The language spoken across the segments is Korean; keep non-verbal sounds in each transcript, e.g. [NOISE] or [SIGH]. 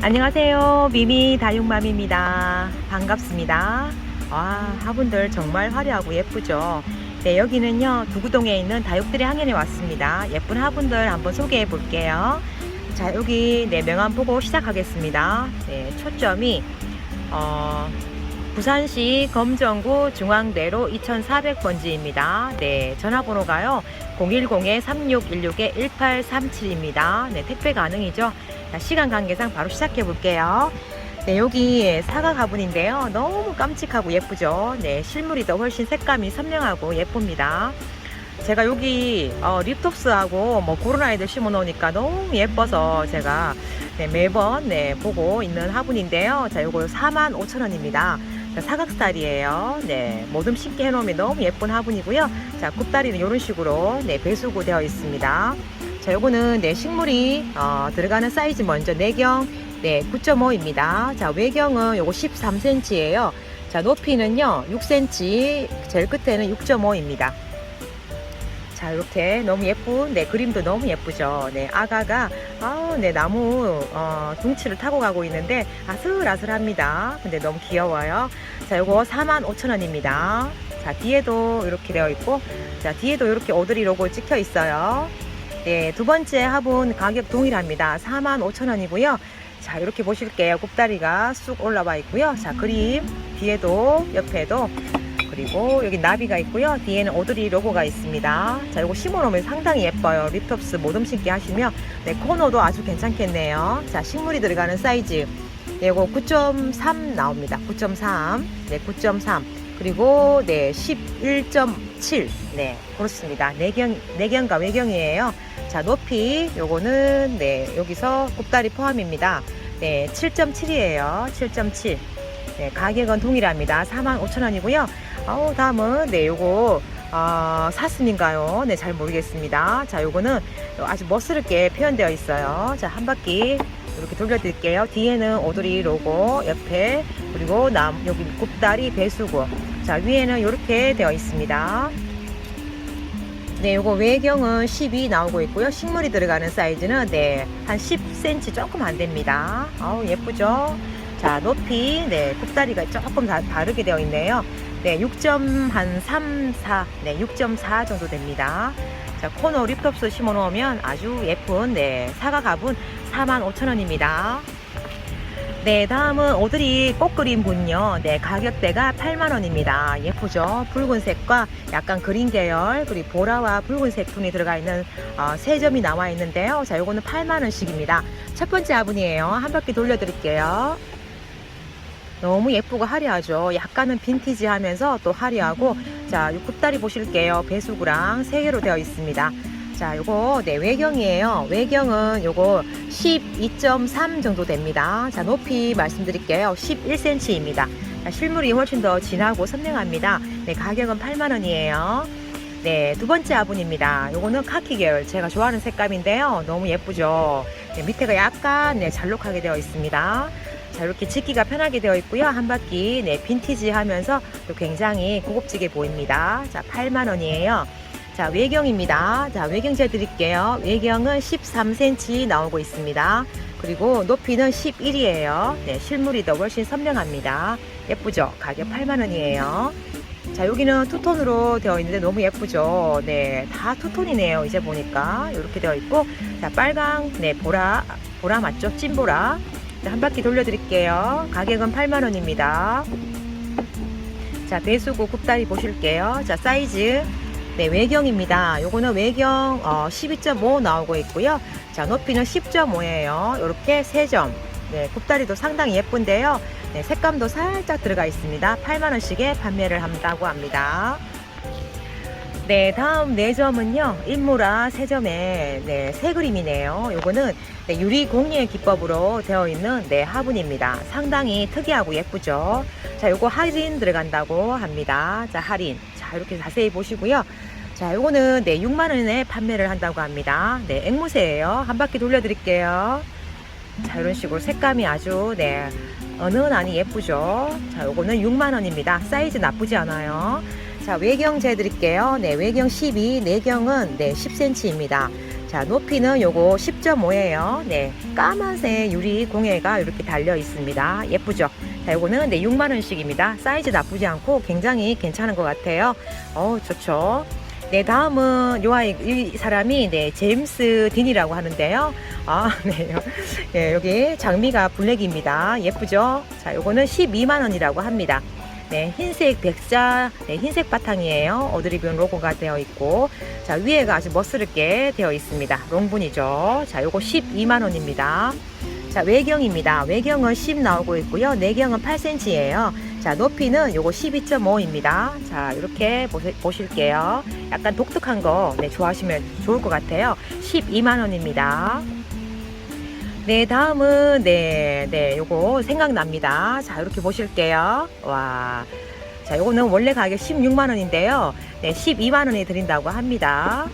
안녕하세요. 미미 다육맘입니다. 반갑습니다. 와, 화분들 정말 화려하고 예쁘죠? 네, 여기는요, 두구동에 있는 다육들의 항연에 왔습니다. 예쁜 화분들 한번 소개해 볼게요. 자, 여기 네, 명함 보고 시작하겠습니다. 네, 초점이, 어, 부산시 검정구 중앙대로 2400번지입니다. 네, 전화번호가요. 010-3616-1837입니다. 네, 택배 가능이죠. 자, 시간 관계상 바로 시작해 볼게요. 네, 여기 사과 가분인데요. 너무 깜찍하고 예쁘죠. 네, 실물이 더 훨씬 색감이 선명하고 예쁩니다. 제가 여기 어, 립톱스하고 뭐 그런 아이들 심어 놓으니까 너무 예뻐서 제가 네, 매번 네, 보고 있는 화분인데요. 자, 요거 45,000원입니다. 사각 스타일이에요. 네, 모듬 심게 해놓으면 너무 예쁜 화분이고요. 자, 굽다리는 이런 식으로 네, 배수구 되어 있습니다. 자, 요거는 네, 식물이 어, 들어가는 사이즈 먼저 내경 네, 9.5입니다. 자, 외경은 요거 13cm예요. 자, 높이는요, 6cm, 제일 끝에는 6.5입니다. 자, 이렇게 너무 예쁜, 네, 그림도 너무 예쁘죠. 네, 아가가, 아, 네, 나무, 어, 둥치를 타고 가고 있는데, 아슬아슬합니다. 근데 너무 귀여워요. 자, 요거 45,000원입니다. 자, 뒤에도 이렇게 되어 있고, 자, 뒤에도 이렇게 오드리 로고 찍혀 있어요. 네, 두 번째 화분 가격 동일합니다. 45,000원이고요. 자, 이렇게 보실게요. 굽다리가 쑥 올라와 있고요. 자, 그림 뒤에도 옆에도 그리고 여기 나비가 있고요. 뒤에는 오드리 로고가 있습니다. 자, 이거 심어놓으면 상당히 예뻐요. 립톱스 모듬 심기 하시면 네, 코너도 아주 괜찮겠네요. 자, 식물이 들어가는 사이즈 이거 9.3 나옵니다. 9.3. 네, 9.3. 그리고 네, 11.7. 네, 그렇습니다. 내경 내경과 외경이에요. 자, 높이 요거는 네, 여기서 굽다리 포함입니다. 네, 7.7이에요. 7.7. 네, 가격은 동일합니다. 45,000원이고요. 아우, 다음은 네, 요거 어, 사슴인가요? 네, 잘 모르겠습니다. 자, 요거는 아주 멋스럽게 표현되어 있어요. 자, 한 바퀴 이렇게 돌려드릴게요. 뒤에는 오드리 로고 옆에 그리고 남 여기 굽다리 배수구. 자, 위에는 이렇게 되어 있습니다. 네, 요거 외경은 12 나오고 있고요. 식물이 들어가는 사이즈는 네, 한 10cm 조금 안 됩니다. 아우, 예쁘죠? 자, 높이, 네, 굽다리가 조금 다, 다르게 되어 있네요. 네, 6.34, 네, 6.4 정도 됩니다. 자, 코너 립톱스 심어 놓으면 아주 예쁜, 네, 사과 가분 45,000원입니다. 네, 다음은 오드리 꽃그림 분요. 네, 가격대가 8만원입니다. 예쁘죠? 붉은색과 약간 그린 계열, 그리고 보라와 붉은색 톤이 들어가 있는 어, 세 점이 나와 있는데요. 자, 요거는 8만원씩입니다. 첫 번째 화분이에요. 한 바퀴 돌려드릴게요. 너무 예쁘고 화려하죠. 약간은 빈티지 하면서 또 화려하고, 자, 요 굽다리 보실게요. 배수구랑 세 개로 되어 있습니다. 자, 요거, 네, 외경이에요. 외경은 요거 12.3 정도 됩니다. 자, 높이 말씀드릴게요. 11cm입니다. 자, 실물이 훨씬 더 진하고 선명합니다. 네, 가격은 8만 원이에요. 네, 두 번째 화분입니다. 요거는 카키 계열. 제가 좋아하는 색감인데요. 너무 예쁘죠. 네, 밑에가 약간, 네, 잘록하게 되어 있습니다. 자, 이렇게 짓기가 편하게 되어 있고요. 한 바퀴, 네, 빈티지 하면서 또 굉장히 고급지게 보입니다. 자, 8만 원이에요. 자, 외경입니다. 자, 외경 재 드릴게요. 외경은 13cm 나오고 있습니다. 그리고 높이는 11이에요. 네, 실물이 더 훨씬 선명합니다. 예쁘죠? 가격 8만원이에요. 자, 여기는 투톤으로 되어 있는데 너무 예쁘죠? 네, 다 투톤이네요. 이제 보니까. 이렇게 되어 있고. 자, 빨강, 네, 보라, 보라 맞죠? 찐보라. 자, 한 바퀴 돌려드릴게요. 가격은 8만원입니다. 자, 배수구 굽다리 보실게요. 자, 사이즈. 네, 외경입니다. 요거는 외경 어, 12.5 나오고 있고요. 자, 높이는 10.5예요. 이렇게 3점. 네, 굽다리도 상당히 예쁜데요. 네, 색감도 살짝 들어가 있습니다. 8만원씩에 판매를 한다고 합니다. 네, 다음 네 점은요. 인무라 세 점의 네, 새 그림이네요. 요거는 네, 유리 공예 기법으로 되어 있는 네, 화분입니다. 상당히 특이하고 예쁘죠. 자, 요거 할인 들어간다고 합니다. 자, 할인. 자, 이렇게 자세히 보시고요. 자, 요거는 네, 6만 원에 판매를 한다고 합니다. 네, 앵무새예요. 한 바퀴 돌려 드릴게요. 자, 이런 식으로 색감이 아주 네, 은은하니 예쁘죠. 자, 요거는 6만 원입니다. 사이즈 나쁘지 않아요. 자, 외경 재드릴게요. 네, 외경 12, 내경은 네, 10cm입니다. 자, 높이는 요거 10.5예요. 네, 까만색 유리 공예가 이렇게 달려 있습니다. 예쁘죠? 자, 요거는 네, 6만 원씩입니다. 사이즈 나쁘지 않고 굉장히 괜찮은 것 같아요. 어, 좋죠. 네, 다음은 요 아이, 이 사람이 네, 제임스 딘이라고 하는데요. 아, [LAUGHS] 네. 네, 여기 장미가 블랙입니다. 예쁘죠? 자, 요거는 12만 원이라고 합니다. 네, 흰색 백자, 네, 흰색 바탕이에요. 어드리뷰 로고가 되어 있고, 자, 위에가 아주 멋스럽게 되어 있습니다. 롱분이죠. 자, 요거 12만 원입니다. 자, 외경입니다. 외경은 10 나오고 있고요. 내경은 8cm예요. 자, 높이는 요거 12.5입니다. 자, 이렇게 보시, 보실게요. 약간 독특한 거, 네, 좋아하시면 좋을 것 같아요. 12만 원입니다. 네, 다음은, 네, 네, 요거 생각납니다. 자, 이렇게 보실게요. 와. 자, 요거는 원래 가격 16만 원인데요. 네, 12만 원에 드린다고 합니다.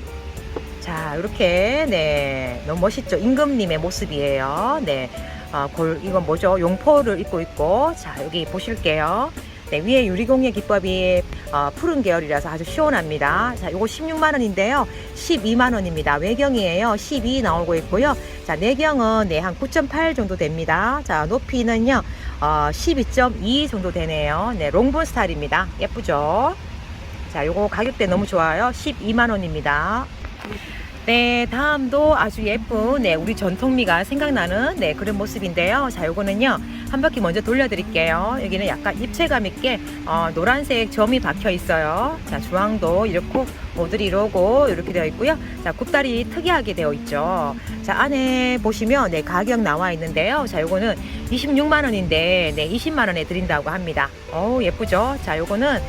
자, 이렇게, 네, 너무 멋있죠? 임금님의 모습이에요. 네, 어, 골, 이건 뭐죠? 용포를 입고 있고, 자, 여기 보실게요. 네, 위에 유리공예 기법이 어, 푸른 계열이라서 아주 시원합니다. 자, 요거 16만 원인데요. 12만 원입니다. 외경이에요. 12 나오고 있고요. 자, 내경은 네, 한 9.8 정도 됩니다. 자, 높이는요, 어, 12.2 정도 되네요. 네, 롱본 스타일입니다. 예쁘죠? 자, 요거 가격대 너무 좋아요. 12만 원입니다. 네, 다음도 아주 예쁜, 네, 우리 전통미가 생각나는, 네, 그런 모습인데요. 자, 요거는요, 한 바퀴 먼저 돌려 드릴게요. 여기는 약간 입체감 있게, 어, 노란색 점이 박혀 있어요. 자, 주황도 이렇게 모드리 로고 이렇게 되어 있고요. 자, 굽다리 특이하게 되어 있죠. 자, 안에 보시면, 네, 가격 나와 있는데요. 자, 요거는 26만 원인데, 네, 20만 원에 드린다고 합니다. 어우, 예쁘죠? 자, 요거는,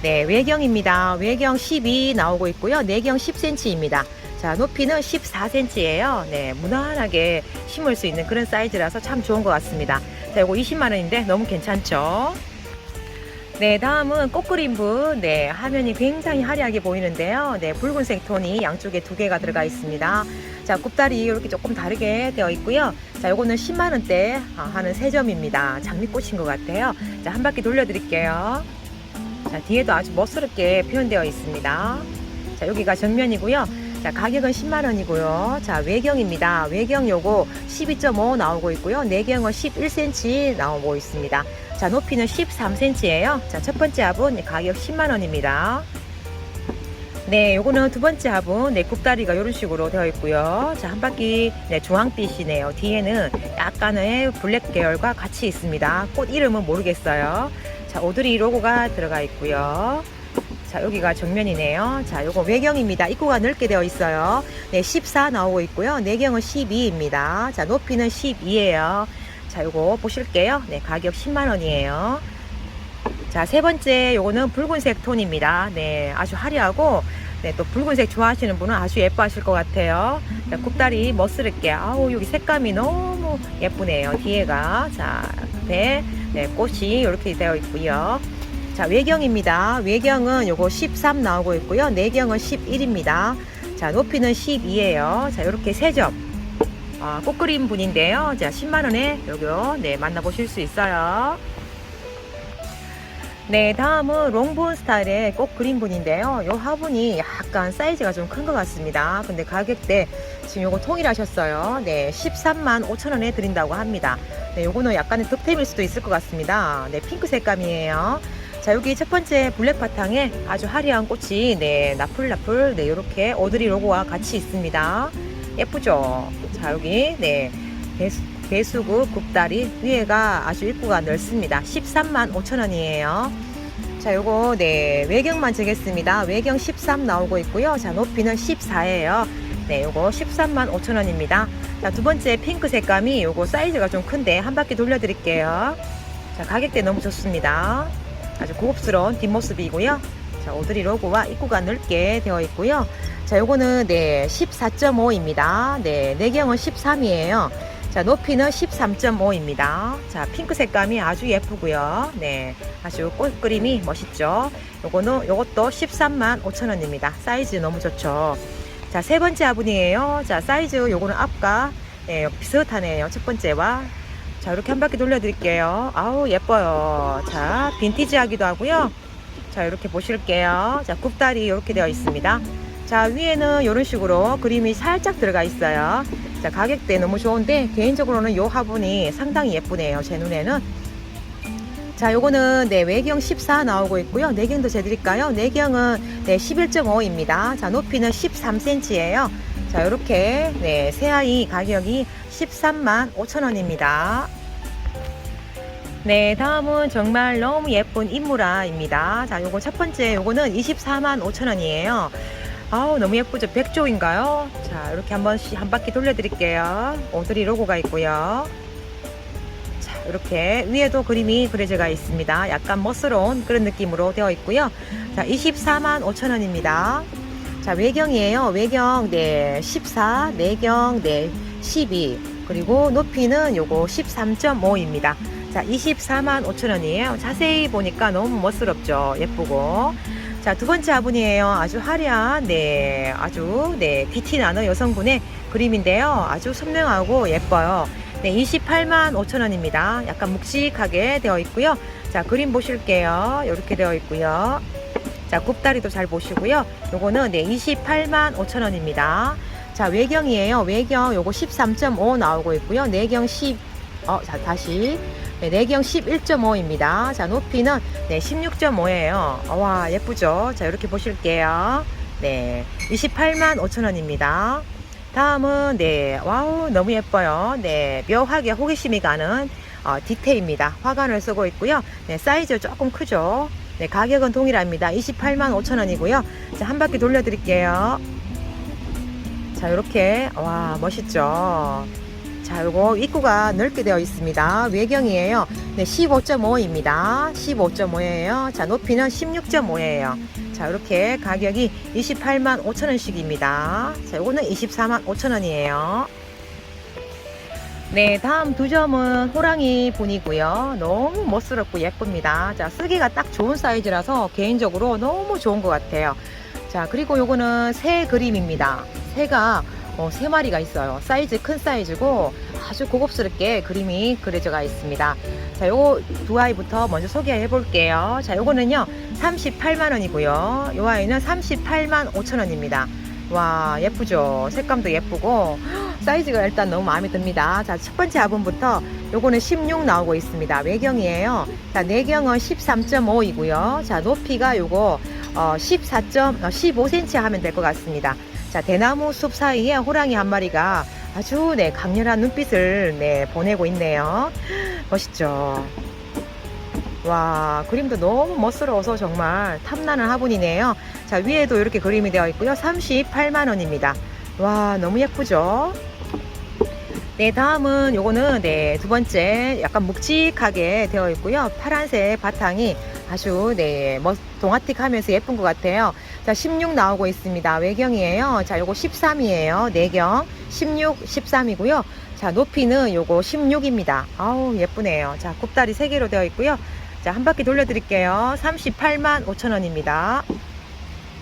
네, 외경입니다. 외경 12 나오고 있고요. 내경 10cm입니다. 자, 높이는 14cm예요. 네, 무난하게 심을 수 있는 그런 사이즈라서 참 좋은 것 같습니다. 자, 이거 20만 원인데 너무 괜찮죠? 네, 다음은 꽃그림부. 네, 화면이 굉장히 화려하게 보이는데요. 네, 붉은색 톤이 양쪽에 두 개가 들어가 있습니다. 자, 굽다리 이렇게 조금 다르게 되어 있고요. 자, 요거는 10만 원대 하는 세 점입니다. 장미꽃인 것 같아요. 자, 한 바퀴 돌려드릴게요. 자, 뒤에도 아주 멋스럽게 표현되어 있습니다. 자, 여기가 정면이고요. 자, 가격은 10만 원이고요. 자, 외경입니다. 외경 요거 12.5 나오고 있고요. 내경은 11cm 나오고 있습니다. 자, 높이는 13cm예요. 자, 첫 번째 합은 가격 10만 원입니다. 네, 요거는 두 번째 합은 네, 굽다리가 이런 식으로 되어 있고요. 자, 한 바퀴 네, 주황빛이네요. 뒤에는 약간의 블랙 계열과 같이 있습니다. 꽃 이름은 모르겠어요. 자, 오드리 로고가 들어가 있고요. 자, 여기가 정면이네요. 자, 요거 외경입니다. 입구가 넓게 되어 있어요. 네, 14 나오고 있고요. 내경은 12입니다. 자, 높이는 12예요. 자, 요거 보실게요. 네, 가격 10만 원이에요. 자, 세 번째 요거는 붉은색 톤입니다. 네, 아주 화려하고 네, 또 붉은색 좋아하시는 분은 아주 예뻐하실 것 같아요. 자, 굽다리 멋스럽게 아우 여기 색감이 너무 예쁘네요. 뒤에가 자, 배 네, 꽃이 이렇게 되어 있고요. 자, 외경입니다. 외경은 요거 13 나오고 있고요. 내경은 11입니다. 자, 높이는 12예요. 자, 이렇게 세 점. 아, 꽃그림 분인데요. 자, 10만원에 여기요. 네, 만나보실 수 있어요. 네, 다음은 롱본 스타일의 꽃 그린 분인데요. 요 화분이 약간 사이즈가 좀 큰 것 같습니다. 근데 가격대 지금 요거 통일하셨어요. 네, 13만 5천 원에 드린다고 합니다. 네, 요거는 약간의 득템일 수도 있을 것 같습니다. 네, 핑크 색감이에요. 자, 여기 첫 번째 블랙 바탕에 아주 화려한 꽃이 네, 나풀나풀 네, 요렇게 오드리 로고와 같이 있습니다. 예쁘죠? 자, 여기 네, 배수, 배수구 굽다리 위에가 아주 입구가 넓습니다. 13만 5천 원이에요. 자, 요거 네, 외경만 재겠습니다. 외경 13 나오고 있고요. 자, 높이는 14예요. 네, 요거 13만 5천 원입니다. 자, 두 번째 핑크 색감이 요거 사이즈가 좀 큰데 한 바퀴 돌려 드릴게요. 자, 가격대 너무 좋습니다. 아주 고급스러운 뒷모습이고요. 자, 오드리 로고와 입구가 넓게 되어 있고요. 자, 요거는 네, 14.5입니다. 네, 내경은 13이에요. 자, 높이는 13.5입니다. 자, 핑크 색감이 아주 예쁘고요. 네, 아주 꽃 그림이 멋있죠. 요거는 요것도 13만 5천 원입니다. 사이즈 너무 좋죠. 자, 세 번째 화분이에요. 자, 사이즈 요거는 앞과 네, 비슷하네요. 첫 번째와 자, 이렇게 한 바퀴 돌려드릴게요. 아우, 예뻐요. 자, 빈티지하기도 하고요. 자, 이렇게 보실게요. 자, 굽다리 이렇게 되어 있습니다. 자, 위에는 이런 식으로 그림이 살짝 들어가 있어요. 자, 가격대 너무 좋은데, 개인적으로는 요 화분이 상당히 예쁘네요. 제 눈에는. 자, 요거는 네, 외경 14 나오고 있고요. 내경도 재드릴까요? 내경은 네, 11.5입니다. 자, 높이는 13cm예요. 자, 요렇게 네, 새아이 가격이 13만 5천 원입니다. 네, 다음은 정말 너무 예쁜 인무라입니다. 자, 요거 첫 번째, 요거는 24만 5천 원이에요. 아우, 너무 예쁘죠? 백조인가요? 자, 이렇게 한 번씩 한 바퀴 돌려드릴게요. 오드리 로고가 있고요. 자, 이렇게 위에도 그림이 그려져가 있습니다. 약간 멋스러운 그런 느낌으로 되어 있고요. 자, 24만 5천 원입니다. 자, 외경이에요. 외경, 네, 14, 내경, 네, 12. 그리고 높이는 요거 13.5입니다. 자, 24만 5천 원이에요. 자세히 보니까 너무 멋스럽죠. 예쁘고. 자, 두 번째 화분이에요. 아주 화려한, 네, 아주, 네, 귀티 나는 여성분의 그림인데요. 아주 선명하고 예뻐요. 네, 28만 5천 원입니다. 약간 묵직하게 되어 있고요. 자, 그림 보실게요. 이렇게 되어 있고요. 자, 굽다리도 잘 보시고요. 요거는 네, 28만 5천 원입니다. 자, 외경이에요. 외경 요거 13.5 나오고 있고요. 내경 10, 어, 자, 다시. 네, 내경 11.5입니다. 자, 높이는 네, 16.5예요. 와, 예쁘죠? 자, 이렇게 보실게요. 네, 28만 5천 원입니다. 다음은 네, 와우, 너무 예뻐요. 네, 묘하게 호기심이 가는 어, 디테입니다. 화관을 쓰고 있고요. 네, 사이즈 조금 크죠? 네, 가격은 동일합니다. 28만 5천 원이고요. 자, 한 바퀴 돌려드릴게요. 자, 이렇게 와 멋있죠. 자, 요거 입구가 넓게 되어 있습니다. 외경이에요. 네, 15.5입니다. 15.5예요. 자, 높이는 16.5예요. 자, 이렇게 가격이 28만 5천 원씩입니다. 자, 요거는 24만 5천 원이에요. 네, 다음 두 점은 호랑이 분이고요. 너무 멋스럽고 예쁩니다. 자, 쓰기가 딱 좋은 사이즈라서 개인적으로 너무 좋은 것 같아요. 자, 그리고 요거는 새 그림입니다. 새가 어, 세 마리가 있어요. 사이즈 큰 사이즈고 아주 고급스럽게 그림이 그려져가 있습니다. 자, 요거 두 아이부터 먼저 소개해 볼게요. 자, 요거는요 38만 원이고요. 요 아이는 38만 5천 원입니다. 와 예쁘죠? 색감도 예쁘고 사이즈가 일단 너무 마음에 듭니다. 자 첫 번째 화분부터 요거는 16 나오고 있습니다. 외경이에요. 자 내경은 13.5 이고요. 자 높이가 요거 어, 14. 15cm 하면 될 것 같습니다. 자 대나무 숲 사이에 호랑이 한 마리가 아주 네 강렬한 눈빛을 네 보내고 있네요. 멋있죠? 와 그림도 너무 멋스러워서 정말 탐나는 화분이네요 자 위에도 이렇게 그림이 되어 있고요. 38만 원입니다. 와 너무 예쁘죠? 네 다음은 요거는 네 두 번째 약간 묵직하게 되어 있고요. 파란색 바탕이 아주 네 멋, 동아틱하면서 예쁜 것 같아요. 자 16 나오고 있습니다. 외경이에요. 자 요거 13이에요. 내경. 16 13이고요. 자 높이는 요거 16입니다. 아우 예쁘네요. 자 굽다리 3개로 되어 있고요. 자, 한 바퀴 돌려드릴게요. 38만 5천 원입니다.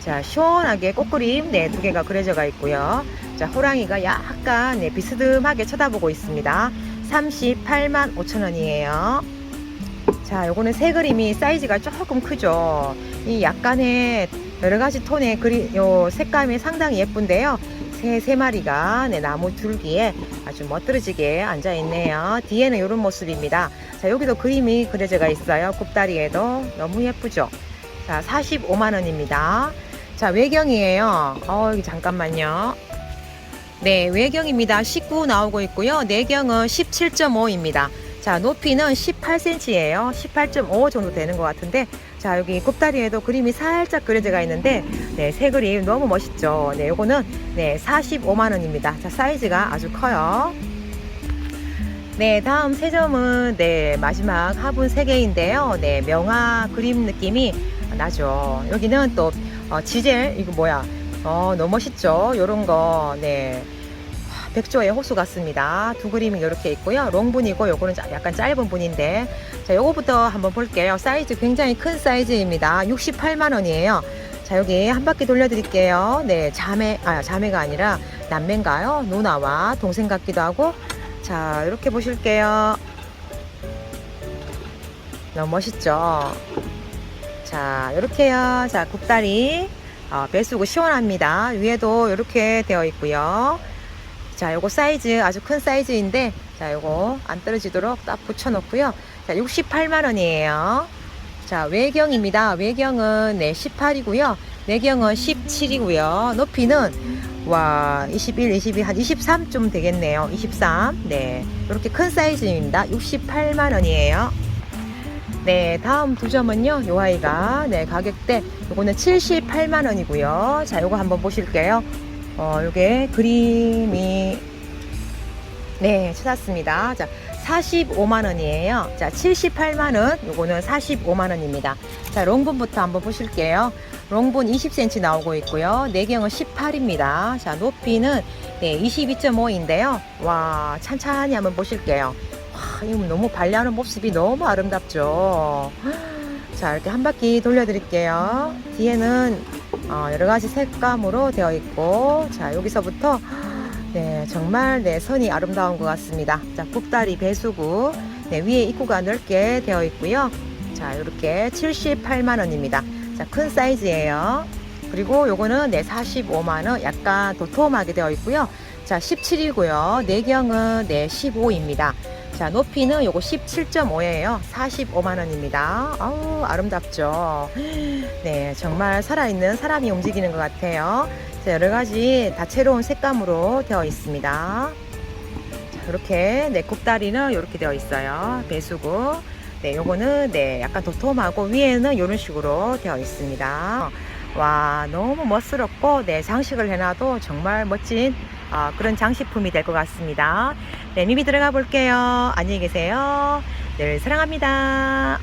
자, 시원하게 꽃그림, 네, 두 개가 그려져가 있고요. 자, 호랑이가 약간, 네, 비스듬하게 쳐다보고 있습니다. 38만 5천 원이에요. 자, 요거는 새 그림이 사이즈가 조금 크죠. 이 약간의 여러 가지 톤의 그리, 요 색감이 상당히 예쁜데요. 새 세 마리가 네, 나무 줄기에 아주 멋들어지게 앉아 있네요. 뒤에는 이런 모습입니다. 자, 여기도 그림이 그려져가 있어요. 굽다리에도 너무 예쁘죠. 자, 45만 원입니다. 자, 외경이에요. 어, 여기 잠깐만요. 네, 외경입니다. 19 나오고 있고요. 내경은 17.5입니다. 자, 높이는 18cm예요. 18.5 정도 되는 것 같은데, 자, 여기 굽다리에도 그림이 살짝 그려져가 있는데, 네, 새 그림 너무 멋있죠. 네, 요거는 네, 45만 원입니다. 자, 사이즈가 아주 커요. 네, 다음 세 점은 네, 마지막 화분 세 개인데요. 네, 명화 그림 느낌이 나죠. 여기는 또 어, 지젤 이거 뭐야? 어, 너무 멋있죠. 요런 거. 네. 백조의 호수 같습니다. 두 그림이 이렇게 있고요. 롱분이고 요거는 자- 약간 짧은 분인데 자 요거부터 한번 볼게요. 사이즈 굉장히 큰 사이즈입니다. 68만 원이에요. 자 여기 한 바퀴 돌려 드릴게요. 네 자매 아 자매가 아니라 남매인가요? 누나와 동생 같기도 하고 자 이렇게 보실게요. 너무 멋있죠. 자 이렇게요. 자 굽다리 어, 배수구 시원합니다. 위에도 이렇게 되어 있고요. 자, 요거 사이즈 아주 큰 사이즈인데 자, 요거 안 떨어지도록 딱 붙여 놓고요. 자, 68만 원이에요. 자, 외경입니다. 외경은 네, 18이고요. 내경은 17이고요. 높이는 와, 21, 22, 한 23좀 되겠네요. 23. 네. 이렇게 큰 사이즈입니다. 68만 원이에요. 네, 다음 두 점은요. 요 아이가 네, 가격대 요거는 78만 원이고요. 자, 요거 한번 보실게요. 어, 요게 그림이 네, 찾았습니다. 자, 45만 원이에요. 자, 78만 원. 요거는 45만 원입니다. 자, 롱분부터 한번 보실게요. 롱분 20cm 나오고 있고요. 내경은 18입니다. 자, 높이는 네, 22.5인데요. 와, 찬찬히 한번 보실게요. 와, 이거 너무 발려하는 모습이 너무 아름답죠. 자, 이렇게 한 바퀴 돌려드릴게요. 뒤에는 어, 여러 가지 색감으로 되어 있고, 자, 여기서부터 네, 정말 네, 선이 아름다운 것 같습니다. 자, 국다리 배수구. 네, 위에 입구가 넓게 되어 있고요. 자, 이렇게 78만 원입니다. 자, 큰 사이즈예요. 그리고 요거는 네, 45만 원. 약간 도톰하게 되어 있고요. 자, 17이고요. 내경은 네, 15입니다. 자, 높이는 요거 17.5예요. 45만 원입니다. 아우, 아름답죠. 네, 정말 살아있는 사람이 움직이는 것 같아요. 자, 여러 가지 다채로운 색감으로 되어 있습니다. 자, 이렇게 네, 굽다리는 이렇게 되어 있어요. 배수구. 네, 요거는 네, 약간 도톰하고 위에는 이런 식으로 되어 있습니다. 와, 너무 멋스럽고 네, 장식을 해놔도 정말 멋진 아, 그런 장식품이 될 것 같습니다. 네, 미미 들어가 볼게요. 안녕히 계세요. 늘 사랑합니다.